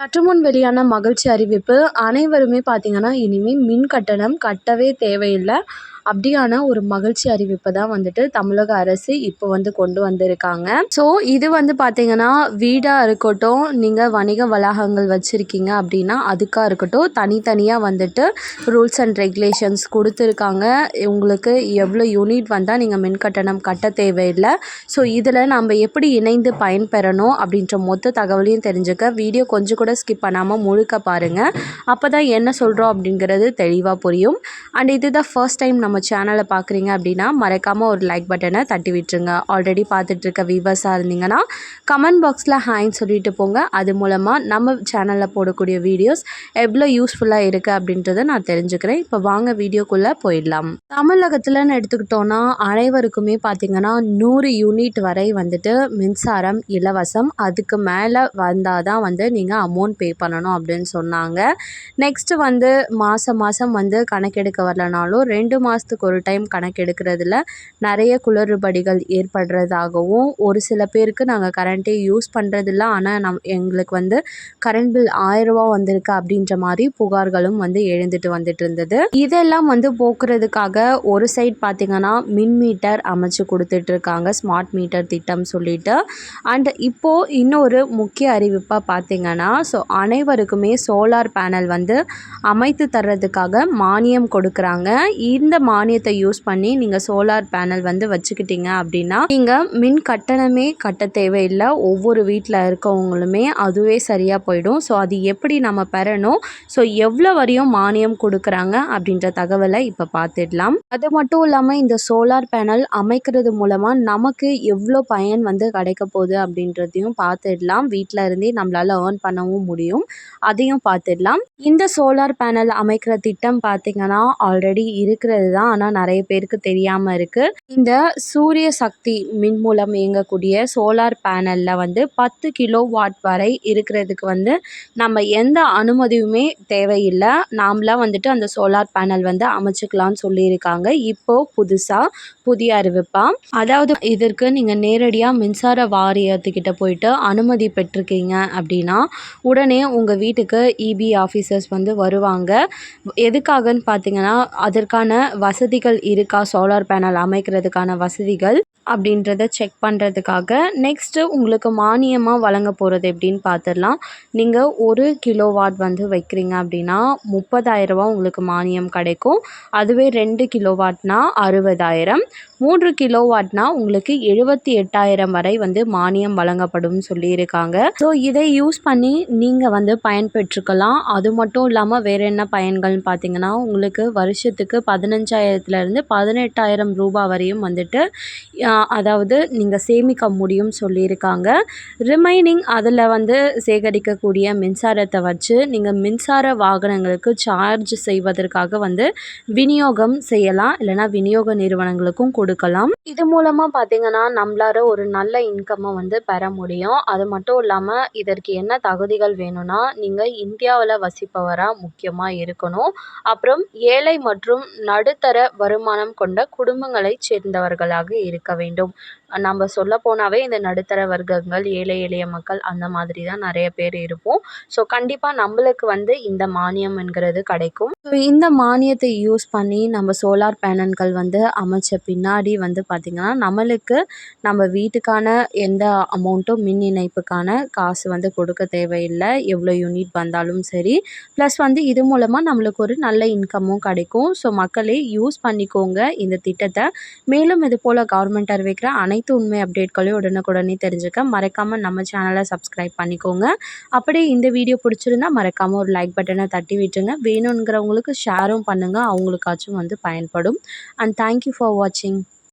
சற்றுமுன் வெளியான மகிழ்ச்சி அறிவிப்பு அனைவருமே பார்த்திங்கன்னா இனிமேல் மின் கட்டணம் கட்டவே தேவையில்லை. அப்படியான ஒரு மகிழ்ச்சி அறிவிப்பை தான் வந்துட்டு தமிழக அரசு இப்போ வந்து கொண்டு வந்திருக்காங்க. ஸோ இது வந்து பார்த்திங்கன்னா வீடாக இருக்கட்டும் நீங்கள் வணிக வளாகங்கள் வச்சுருக்கீங்க அப்படின்னா அதுக்காக இருக்கட்டும் தனித்தனியாக வந்துட்டு ரூல்ஸ் அண்ட் ரெகுலேஷன்ஸ் கொடுத்துருக்காங்க. உங்களுக்கு எவ்வளோ யூனிட் வந்தால் நீங்கள் மின் கட்டணம் கட்ட தேவையில்லை. ஸோ இதில் நம்ம எப்படி இணைந்து பயன்பெறணும் அப்படின்ற மொத்த தகவலையும் தெரிஞ்சுக்க வீடியோ கொஞ்சம் கூட ஸ்கிப் பண்ணாமல் முழுக்க பாருங்கள் அப்போ தான் என்ன சொல்கிறோம் அப்படிங்கிறது தெளிவாக புரியும். அண்ட் இது தான் ஃபர்ஸ்ட் டைம் நம்ம நம்ம சேனலை பார்க்குறீங்க அப்படின்னா மறக்காமல் ஒரு லைக் பட்டனை தட்டி விட்டுருங்க. ஆல்ரெடி பார்த்துட்ருக்க வியூவர்ஸாக இருந்தீங்கன்னா கமெண்ட் பாக்ஸில் ஹாய்ன்னு சொல்லிட்டு போங்க. அது மூலமாக நம்ம சேனலில் போடக்கூடிய வீடியோஸ் எவ்வளோ யூஸ்ஃபுல்லாக இருக்குது அப்படின்றத நான் தெரிஞ்சுக்கிறேன். இப்போ வாங்க வீடியோக்குள்ளே போயிடலாம். தமிழகத்தில்னு எடுத்துக்கிட்டோன்னா அனைவருக்குமே பார்த்திங்கன்னா நூறு யூனிட் வரை வந்துட்டு மின்சாரம் இலவசம் அதுக்கு மேலே வந்தால் தான் வந்து நீங்கள் அமௌண்ட் பே பண்ணணும் அப்படின்னு சொன்னாங்க. நெக்ஸ்ட்டு வந்து மாதம் மாதம் வந்து கணக்கெடுக்க வரலனாலும் ரெண்டு மாதம் மாதத்துக்கு ஒரு டைம் கணக்கெடுக்கிறதுல நிறைய குளறுபடிகள் ஏற்படுறதாகவும் ஒரு சில பேருக்கு நாங்கள் கரண்ட்டே யூஸ் பண்ணுறதில்ல ஆனால் நம் எங்களுக்கு வந்து கரண்ட் பில் ஆயிரரூபா வந்திருக்கு அப்படின்ற மாதிரி புகார்களும் வந்து எழுந்துட்டு வந்துட்டு இருந்தது. இதெல்லாம் வந்து போக்குறதுக்காக ஒரு சைட் பார்த்திங்கன்னா மின் மீட்டர் அமைச்சு கொடுத்துட்ருக்காங்க ஸ்மார்ட் மீட்டர் திட்டம் சொல்லிட்டு. அண்ட் இப்போது இன்னொரு முக்கிய அறிவிப்பாக பார்த்திங்கன்னா ஸோ அனைவருக்குமே சோலார் பேனல் வந்து அமைத்து தர்றதுக்காக மானியம் கொடுக்குறாங்க. இந்த மானியத்தை யூஸ் பண்ணி நீங்கள் சோலார் பேனல் வந்து வச்சுக்கிட்டீங்க அப்படின்னா நீங்கள் மின் கட்டணமே கட்ட தேவையில்லை. ஒவ்வொரு வீட்டில் இருக்கவங்களுமே அதுவே சரியாக போயிடும். ஸோ அது எப்படி நம்ம பெறணும்? ஸோ எவ்வளோ வரையும் மானியம் கொடுக்குறாங்க அப்படின்ற தகவலை இப்போ பார்த்துடலாம் அது மட்டும் இல்லாமல் இந்த சோலார் பேனல் அமைக்கிறது மூலமாக நமக்கு எவ்வளோ பயன் வந்து கிடைக்க போகுது அப்படின்றதையும் பார்த்துடலாம் வீட்டில் இருந்தே நம்மளால் ஏர்ன் பண்ணவும் முடியும். அதையும் பார்த்துடலாம் இந்த சோலார் பேனல் அமைக்கிற திட்டம் பார்த்திங்கன்னா ஆல்ரெடி இருக்கிறது தான். தான் ஆனால் நிறைய பேருக்கு தெரியாமல் இருக்குது இந்த சூரிய சக்தி மின் மூலம் இயங்கக்கூடிய சோலார் பேனலில் வந்து பத்து கிலோ வாட் வரை இருக்கிறதுக்கு வந்து நம்ம எந்த அனுமதியுமே தேவையில்லை. நாம்ளாக வந்துட்டு அந்த சோலார் பேனல் வந்து அமைச்சிக்கலாம்னு சொல்லியிருக்காங்க. இப்போது புதுசாக புதிய அறிவிப்பாக அதாவது இதற்கு நீங்கள் நேரடியாக மின்சார வாரியத்துக்கிட்ட போயிட்டு அனுமதி பெற்றிருக்கீங்க அப்படின்னா உடனே உங்கள் வீட்டுக்கு இபி ஆஃபீஸர்ஸ் வந்து வருவாங்க. எதுக்காகன்னு பார்த்தீங்கன்னா அதற்கான வசதிகள் இருக்கா? சோலார் பேனல் அமைக்கிறதுக்கான வசதிகள் அப்படின்றத செக் பண்ணுறதுக்காக நெக்ஸ்ட்டு உங்களுக்கு மானியமாக வழங்க போகிறது எப்படின்னு பார்த்துடலாம் நீங்கள் ஒரு கிலோ வாட் வந்து வைக்கிறீங்க அப்படின்னா முப்பதாயிரரூபா உங்களுக்கு மானியம் கிடைக்கும். அதுவே ரெண்டு கிலோ வாட்னா அறுபதாயிரம். மூன்று கிலோ வாட்னா உங்களுக்கு எழுபத்தி எட்டாயிரம் வரை வந்து மானியம் வழங்கப்படும் சொல்லியிருக்காங்க. ஸோ இதை யூஸ் பண்ணி நீங்கள் வந்து பயன்பெற்றுக்கலாம். அது மட்டும் இல்லாமல் வேறு என்ன பயன்கள்னு பார்த்தீங்கன்னா உங்களுக்கு வருஷத்துக்கு பதினஞ்சாயிரம் பதினஞ்சாயிரத்துலேருந்து பதினெட்டாயிரம் ரூபாய் வரையும் வந்துட்டு அதாவது நீங்கள் சேமிக்க முடியும் சொல்லியிருக்காங்க. ரிமைனிங் அதில் வந்து சேகரிக்கக்கூடிய மின்சாரத்தை வச்சு நீங்கள் மின்சார வாகனங்களுக்கு சார்ஜ் செய்வதற்காக வந்து விநியோகம் செய்யலாம். இல்லைனா விநியோக நிறுவனங்களுக்கும் கொடுக்கலாம். இது மூலமாக பார்த்திங்கன்னா நம்மளால ஒரு நல்ல இன்கம்மை வந்து பெற முடியும். அது மட்டும் இல்லாமல் இதற்கு என்ன தகுதிகள் வேணும்னா நீங்கள் இந்தியாவில் வசிப்பவராக முக்கியமாக இருக்கணும். அப்புறம் ஏழை மற்றும் நடுத்தர வருமானம் கொண்ட குடும்பங்களைச் சேர்ந்தவர்களாக இருக்க வேண்டும். நம்ம சொல்ல போனாவே இந்த நடுத்தர வர்க்கங்கள் ஏழை எளிய மக்கள் அந்த மாதிரி தான் நிறைய பேர் இருப்போம். ஸோ கண்டிப்பாக நம்மளுக்கு வந்து இந்த மானியம் என்கிறது கிடைக்கும். ஸோ இந்த மானியத்தை யூஸ் பண்ணி நம்ம சோலார் பேனல்கள் வந்து அமைச்ச பின்னாடி வந்து பார்த்திங்கன்னா நம்மளுக்கு நம்ம வீட்டுக்கான எந்த அமௌண்ட்டும் மின் இணைப்புக்கான காசு வந்து கொடுக்க தேவையில்லை. எவ்வளோ யூனிட் வந்தாலும் சரி. ப்ளஸ் வந்து இது மூலமாக நம்மளுக்கு ஒரு நல்ல இன்கமும் கிடைக்கும். ஸோ மக்களே யூஸ் பண்ணிக்கோங்க இந்த திட்டத்தை. மேலும் இது போல் கவர்மெண்ட் அறிவிக்கிற அனைத்து உண்மை அப்டேட்களையும் உடனுக்குடனே தெரிஞ்சுக்க மறக்காமல் நம்ம சேனலை சப்ஸ்கிரைப் பண்ணிக்கோங்க. அப்படியே இந்த வீடியோ பிடிச்சிருந்தா மறக்காமல் ஒரு லைக் பட்டனை தட்டி விட்டுருங்க. வேணுங்கிறவங்களுக்கு ஷேரும் பண்ணுங்கள் அவங்களுக்காச்சும் வந்து பயன்படும். அண்ட் தேங்க்யூ ஃபார் வாட்சிங்